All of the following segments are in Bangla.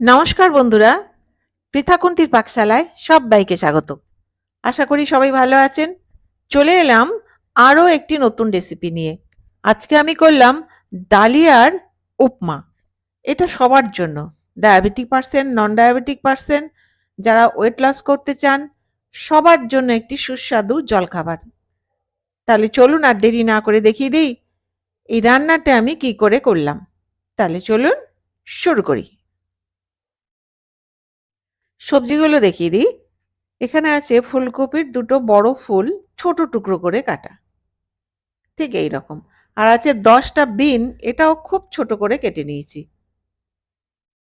নমস্কার বন্ধুরা, পৃথাকুন্তির পাকশালায় সবাইকে স্বাগত। আশা করি সবাই ভালো আছেন। চলে এলাম আরও একটি নতুন রেসিপি নিয়ে। আজকে আমি করলাম ডালিয়ার উপমা। এটা সবার জন্য। Diabetic person non diabetic person যারা ওয়েট লস করতে চান, সবার জন্য একটি সুস্বাদু জলখাবার। তাহলে চলুন আর দেরি না করে দেখিয়ে দিই, এই রান্নাটা আমি কি করে করলাম। তাহলে চলুন শুরু করি। সবজিগুলো দেখিয়ে দিই। এখানে আছে ফুলকপির দুটো বড় ফুল, ছোট টুকরো করে কাটা। ঠিক এই রকম। আর আছে দশটা বিন, এটাও খুব ছোট করে কেটে নিয়েছি।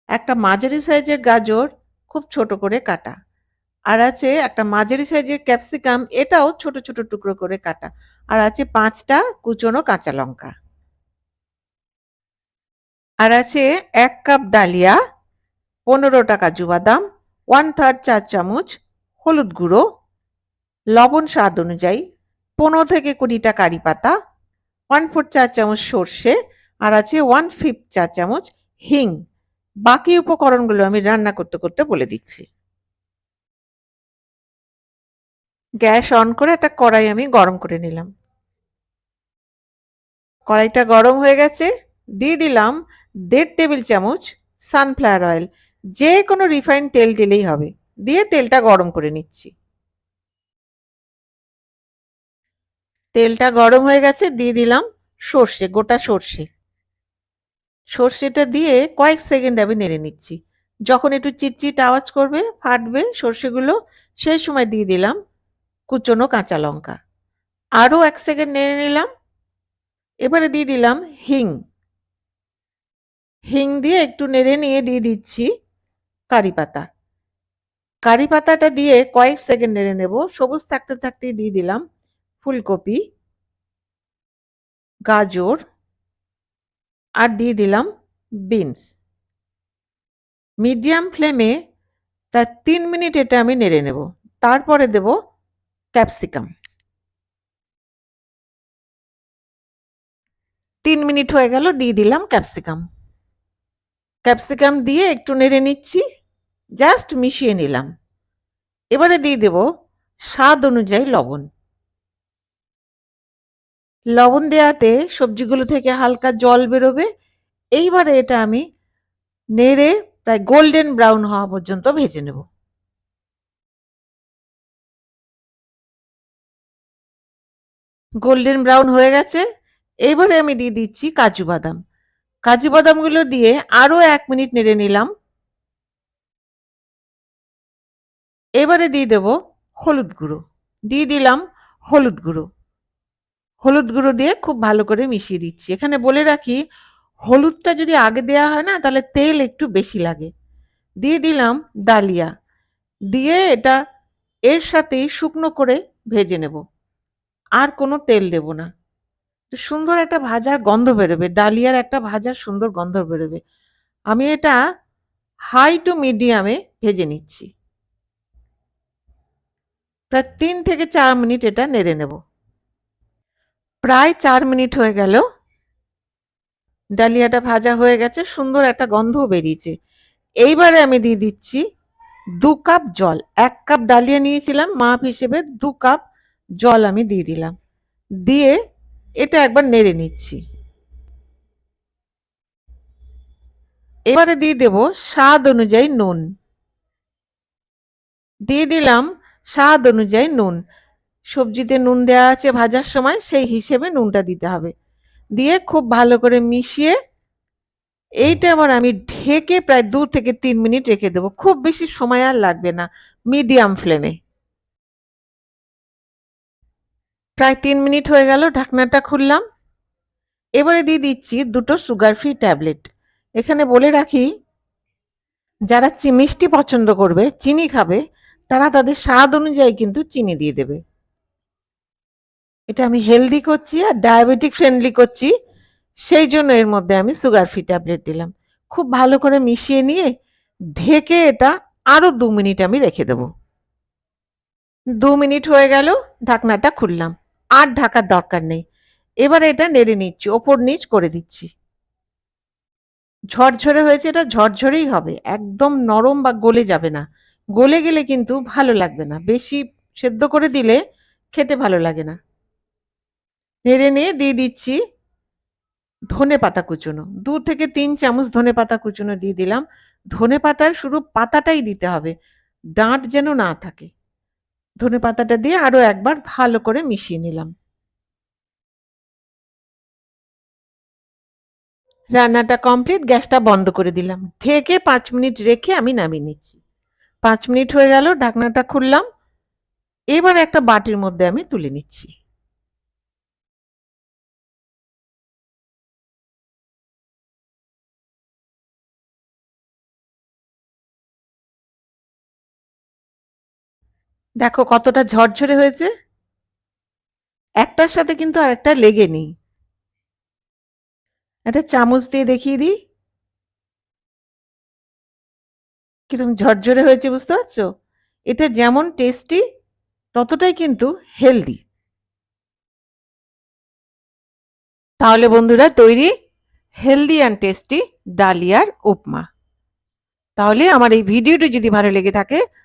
একটা মাঝারি সাইজের গাজর, খুব ছোট করে কাটা। আর আছে একটা মাঝারি সাইজের ক্যাপসিকাম, এটাও ছোট ছোট টুকরো করে কাটা। আর আছে পাঁচটা কুচনো কাঁচা লঙ্কা। আর আছে এক কাপ ডালিয়া পনেরোটা কাজু বাদাম ওয়ান থার্ড চা চামচ হলুদ গুঁড়ো, লবণ স্বাদ অনুযায়ী পনেরো থেকে কুড়িটা কারি পাতা, ওয়ান ফোর চা চামচ সর্ষে আর আছে ওয়ান ফিফথ চা চামচ হিং। বাকি উপকরণগুলো আমি রান্না করতে করতে বলে দিচ্ছি। গ্যাস অন করে একটা কড়াই আমি গরম করে নিলাম। কড়াইটা গরম হয়ে গেছে, দিয়ে দিলাম দেড় টেবিল চামচ সানফ্লাওয়ার অয়েল। যে কোনো রিফাইন্ড তেল দিলেই হবে। দিয়ে তেলটা গরম করে নিচ্ছি। তেলটা গরম হয়ে গেছে, দিয়ে দিলাম সর্ষে, গোটা সর্ষে। সর্ষেটা দিয়ে কয়েক সেকেন্ড আমি নেড়ে নিচ্ছি। যখন একটু চিটচিট আওয়াজ করবে, ফাটবে সর্ষেগুলো, সেই সময় দিয়ে দিলাম কুচনো কাঁচা লঙ্কা। আরও এক সেকেন্ড নেড়ে নিলাম। এবারে দিয়ে দিলাম হিং। হিং দিয়ে একটু নেড়ে নিয়ে দিয়ে দিচ্ছি। কারি পাতা। কারি পাতাটা দিয়ে কয়েক সেকেন্ড নেড়ে নেব। সবুজ থাকতে থাকতে দিয়ে দিলাম ফুলকপি, গাজর, আর দিয়ে দিলাম বিনস। মিডিয়াম ফ্লেমে প্রায় তিন মিনিট এটা আমি নেড়ে নেব। তারপরে দেব ক্যাপসিকাম। তিন মিনিট হয়ে গেল, দিয়ে দিলাম ক্যাপসিকাম। ক্যাপসিকাম দিয়ে একটু নেড়ে নিচ্ছি। জাস্ট মিশিয়ে নিলাম। এবারে দিয়ে দেব স্বাদ অনুযায়ী লবণ। লবণ দেওয়াতে সবজিগুলো থেকে হালকা জল বেরোবে। এইবারে এটা আমি নেড়ে প্রায় গোল্ডেন ব্রাউন হওয়া পর্যন্ত ভেজে নেব। গোল্ডেন ব্রাউন হয়ে গেছে। এইবারে আমি দিয়ে দিচ্ছি কাজু বাদাম। কাজু বাদামগুলো দিয়ে আরও এক মিনিট নেড়ে নিলাম। এবারে দিয়ে দেব হলুদ গুঁড়ো। দিয়ে দিলাম হলুদ গুঁড়ো। হলুদ গুঁড়ো দিয়ে খুব ভালো করে মিশিয়ে দিচ্ছি। এখানে বলে রাখি, হলুদটা যদি আগে দেওয়া হয় না, তাহলে তেল একটু বেশি লাগে। দিয়ে দিলাম ডালিয়া। দিয়ে এটা এর সাথেই শুকনো করে ভেজে নেব। আর কোনো তেল দেব না। সুন্দর একটা ভাজার গন্ধ বেরোবে, ডালিয়ার একটা ভাজার সুন্দর গন্ধ বেরোবে। আমি এটা হাই টু মিডিয়ামে ভেজে নিচ্ছি। প্রায় তিন থেকে চার মিনিট এটা নেড়ে নেব। প্রায় চার মিনিট হয়ে গেল। ডালিয়াটা ভাজা হয়ে গেছে, সুন্দর একটা গন্ধ বেরিয়েছে। এইবারে আমি দিয়ে দিচ্ছি দু কাপ জল। এক কাপ ডালিয়া নিয়েছিলাম, মাপ হিসেবে দু কাপ জল আমি দিয়ে দিলাম। দিয়ে এটা একবার নেড়ে নিচ্ছি। এবারে দিয়ে দেব স্বাদ অনুযায়ী নুন। দিয়ে দিলাম স্বাদ অনুযায়ী নুন। সবজিতে নুন দেওয়া আছে ভাজার সময়, সেই হিসেবে নুনটা দিতে হবে। দিয়ে খুব ভালো করে মিশিয়ে এইটা আবার আমি ঢেকে প্রায় দু থেকে তিন মিনিট রেখে দেবো। খুব বেশি সময় আর লাগবে না। মিডিয়াম ফ্লেমে। প্রায় তিন মিনিট হয়ে গেল, ঢাকনাটা খুললাম। এবারে দিয়ে দিচ্ছি দুটো সুগার ফ্রি ট্যাবলেট এখানে বলে রাখি, যারা মিষ্টি পছন্দ করবে, চিনি খাবে, তারা তাদের স্বাদ অনুযায়ী কিন্তু চিনি দিয়ে দেবে। এটা আমি হেলদি করছি আর ডায়াবেটিক ফ্রেন্ডলি করছি, সেই জন্য এর মধ্যে আমি সুগার ফ্রি ট্যাবলেট দিলাম। খুব ভালো করে মিশিয়ে নিয়ে ঢেকে এটা আরও দু মিনিট আমি রেখে দেব। দু মিনিট হয়ে গেল, ঢাকনাটা খুললাম। আর ঢাকার দরকার নেই। এবার এটা নেড়ে নিচ্ছি, ওপর নিচ করে দিচ্ছি। ঝরঝরে হয়েছে, এটা ঝরঝরেই হবে। একদম নরম বা গলে যাবে না। গলে গেলে কিন্তু ভালো লাগবে না। বেশি সেদ্ধ করে দিলে খেতে ভালো লাগে না। নেড়ে নিয়ে দিয়ে দিচ্ছি ধনে পাতা কুচুনো। দু থেকে তিন চামচ ধনে পাতা কুচুনো দিয়ে দিলাম। ধনে পাতার শুধু পাতাটাই দিতে হবে। ডাঁট যেন না থাকে। ধনে পাতাটা দিয়ে আরও একবার ভালো করে মিশিয়ে নিলাম। রান্নাটা কমপ্লিট, গ্যাসটা বন্ধ করে দিলাম। ঢেকে পাঁচ মিনিট রেখে আমি নামিয়ে নিচ্ছি। পাঁচ মিনিট হয়ে গেল, ঢাকনাটা খুললাম। এবার একটা বাটির মধ্যে আমি তুলে নিচ্ছি। দেখো কতটা ঝরঝরে হয়েছে। একটার সাথে কিন্তু আরেকটা লেগে নেই। একটা চামচ দিয়ে দেখিয়ে দিই। কীরকম ঝরঝরে হয়েছে বুঝতে পারছ? এটা যেমন টেস্টি ততটাই কিন্তু হেলদি তাহলে বন্ধুরা, তৈরি হেলদি অ্যান্ড টেস্টি ডালিয়ার উপমা। তাহলে আমার এই ভিডিওটি যদি ভালো লেগে থাকে